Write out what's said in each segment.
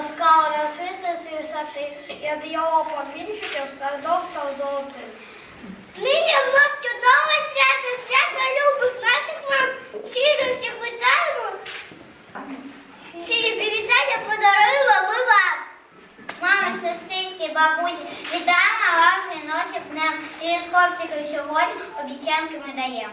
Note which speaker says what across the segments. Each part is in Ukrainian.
Speaker 1: ласкала лисиця з висоти, і від його помінщиків страдов став золотим. Нині в нас чудове свято, свято любих наших мам. Щиро всіх вітаємо. Щирі привітання подаруємо ми вам. Мами, сестрички, бабусі, вітаємо вас жіночок днем. І від хлопчиків сьогодні обіцянки ми.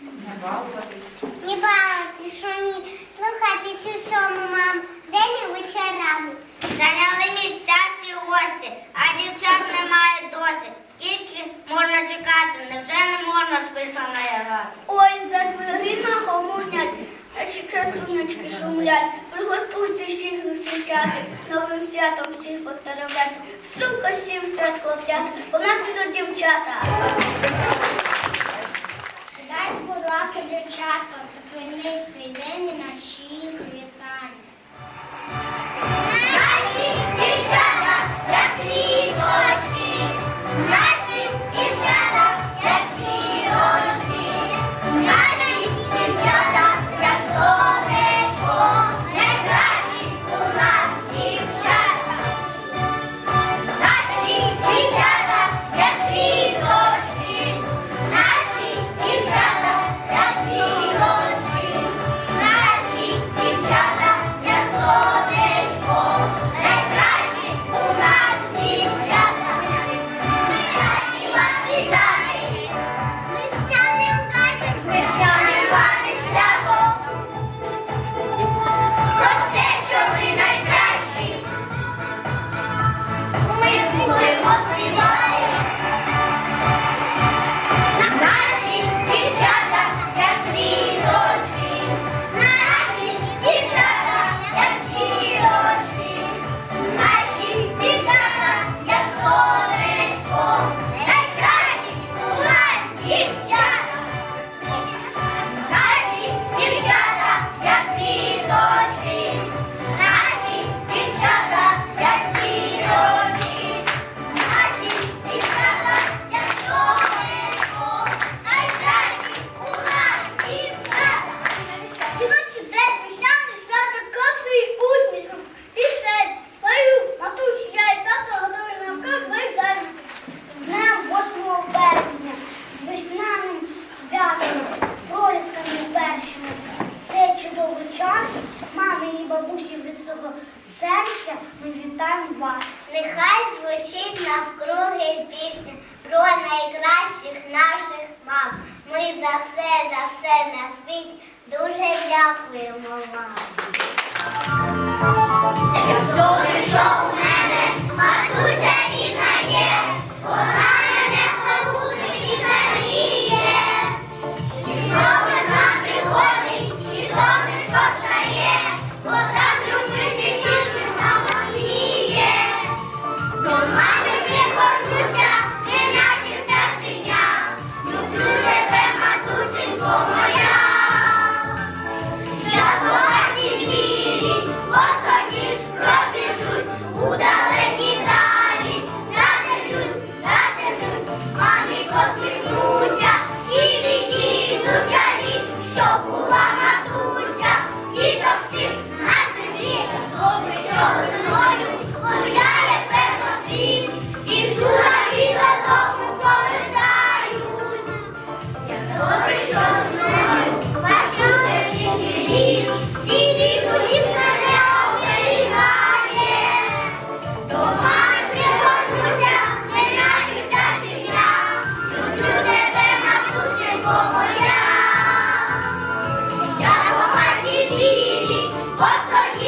Speaker 2: Не балуватись.
Speaker 1: Не балуватись, що ні. Слухайтесь усьому, мам. день і вечорами. Зайняли місця всі гості, а дівчат немає досі. Скільки можна чекати, невже не можна швидше наїжджати? Ой, за дверима гомонять, наші красуночки шумлять, приготуйте всіх зустрічати, новим святом всіх поздоровлять. Сумко всім свят клоплять, у нас ідуть дівчата. Дайте, будь ласка, дівчатка, припиніть цей день і наш Because
Speaker 3: we What's up?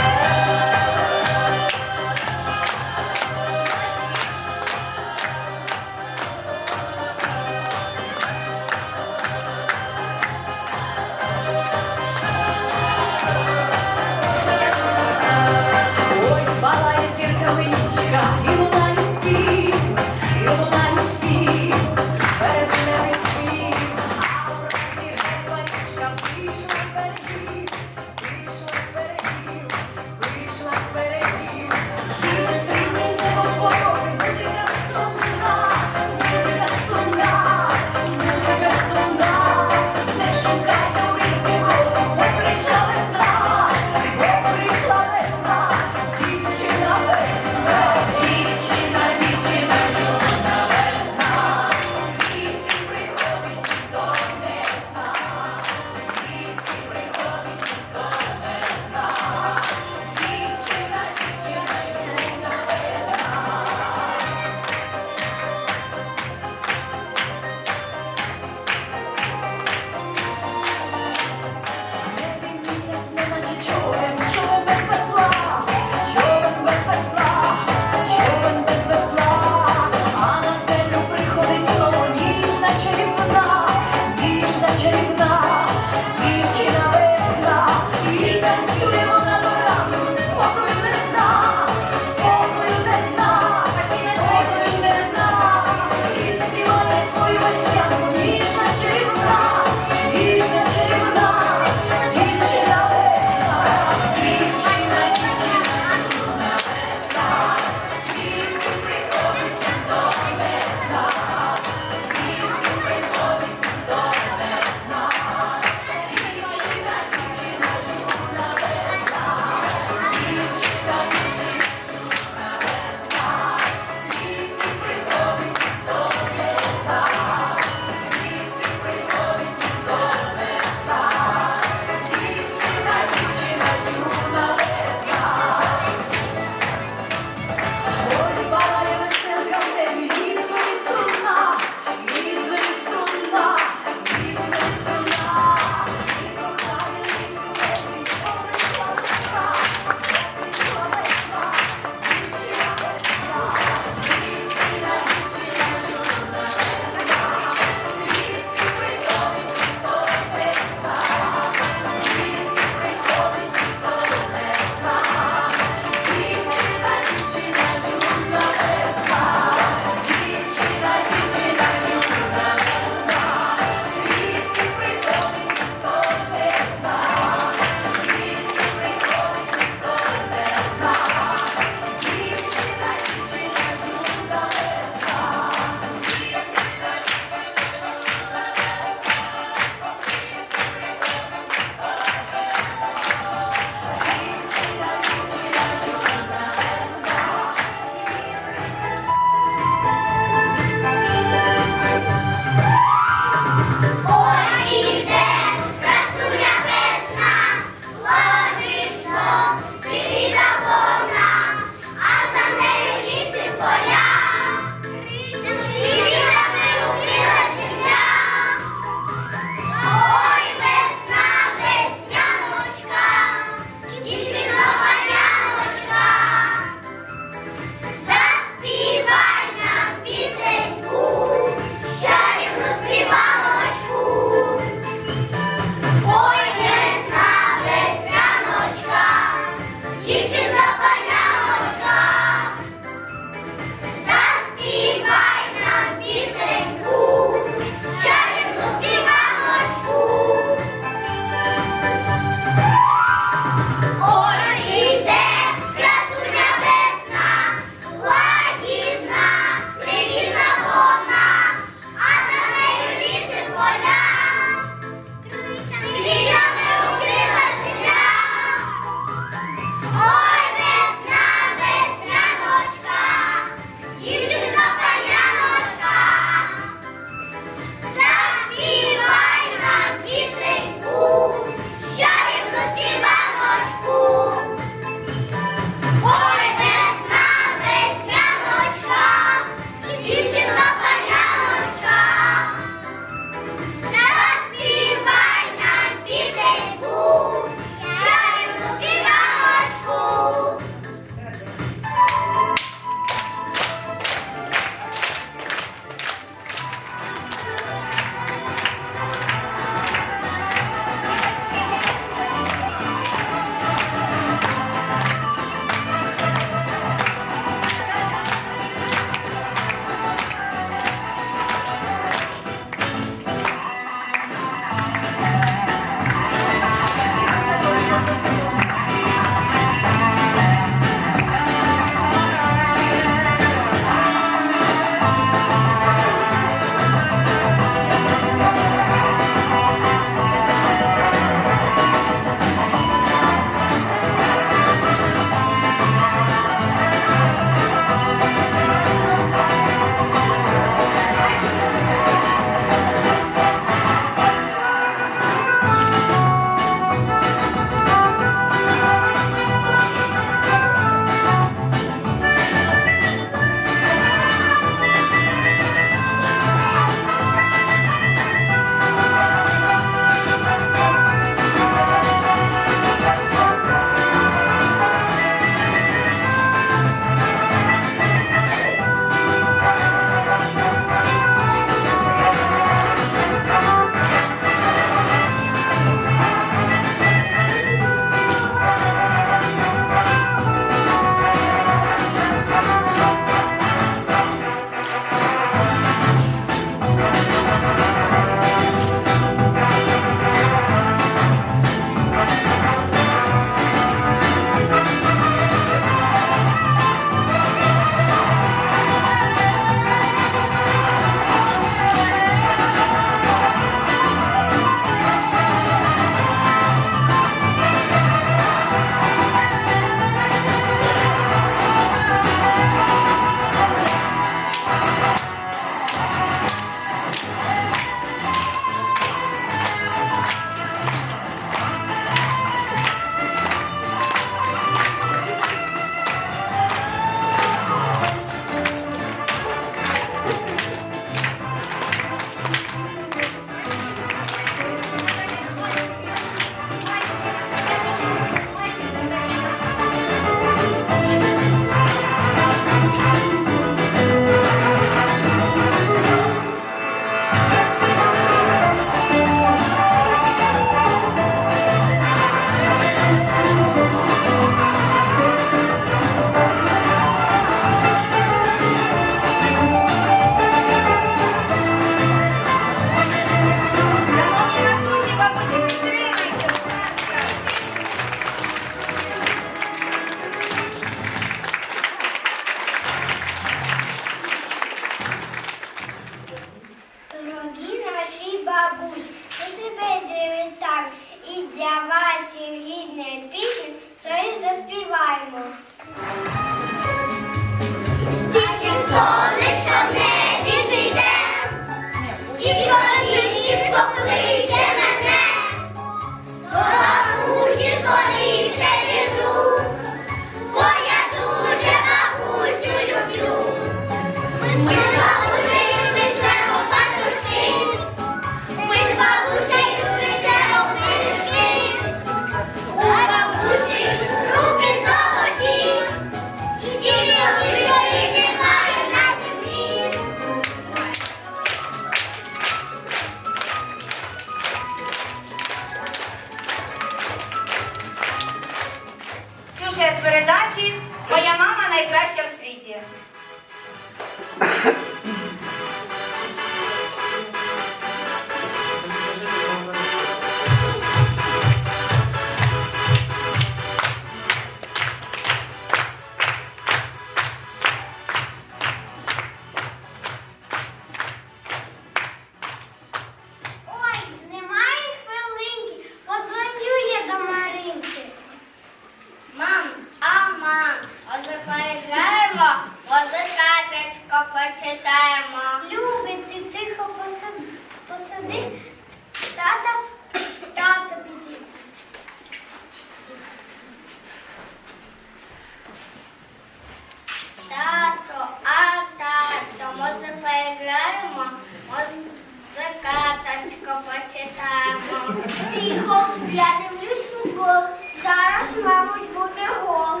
Speaker 4: Тихо, я дивлюсь футбол. Зараз, мабуть, буде гол.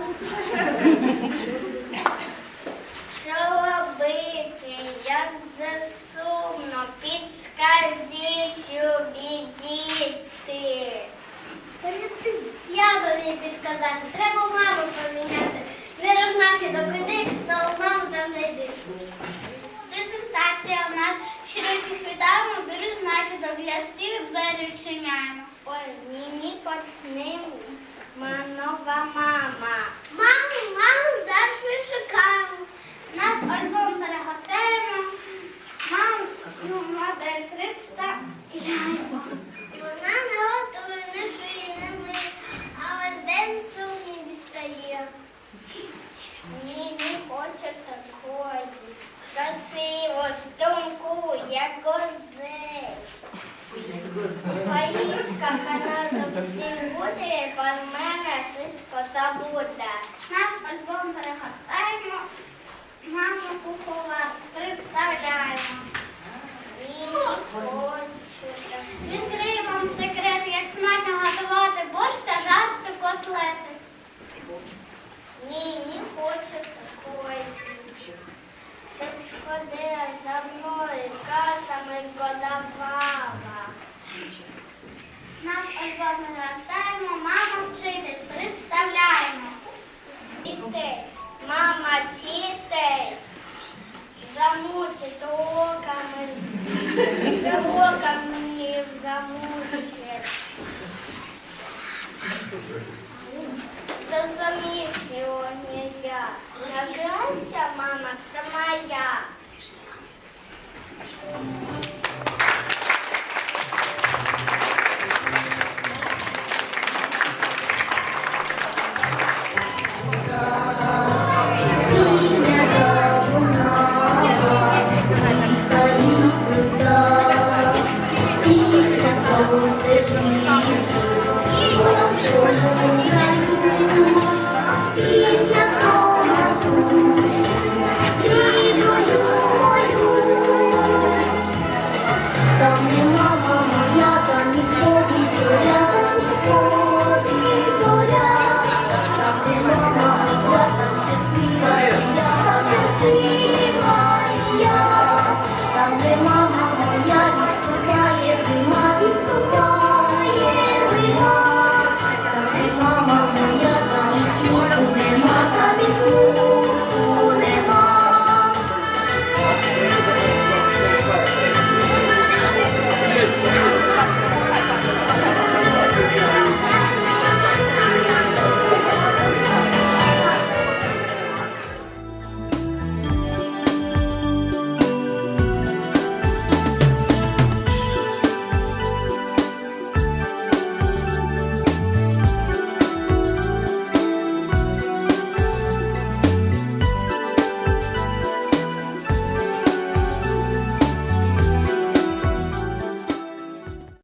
Speaker 3: Що робити, як засумно, підскажіть, любі діти.
Speaker 4: Я повинна сказати, треба маму поміняти. Віра знаки докиди, за маму там знайди. Презентація у нас щиро всіх вітаємо, беру знаки до глясів, двері відчиняємо.
Speaker 3: Ой, мені поткнемо нова мама.
Speaker 4: Маму, маму, зараз ми чекаємо. Наш альбом перегортаємо. Маму, ну, модель 300 яємо. Вона не готує, не шиє, не миє, а ось день сумні дістає.
Speaker 3: Ні, не хочу такої. Красиво, струнку, як гозель. Поїздка, коли завжди буде, пан мене швидко забуде.
Speaker 4: Наш альбом перегортаємо. Маму куховар представляємо.
Speaker 3: Ні, не хочу.
Speaker 4: Відкрию вам секрет, як смачно готувати борщ та жарти котлети.
Speaker 3: Ні, не хочу такої. Щоб сходила за мною, касами годувала.
Speaker 4: Наш альбом перегортаємо, мама вчитель представляємо.
Speaker 3: Дітей, мама дітей, замучить оками, оками замучить. Накрасься, мама, це моя.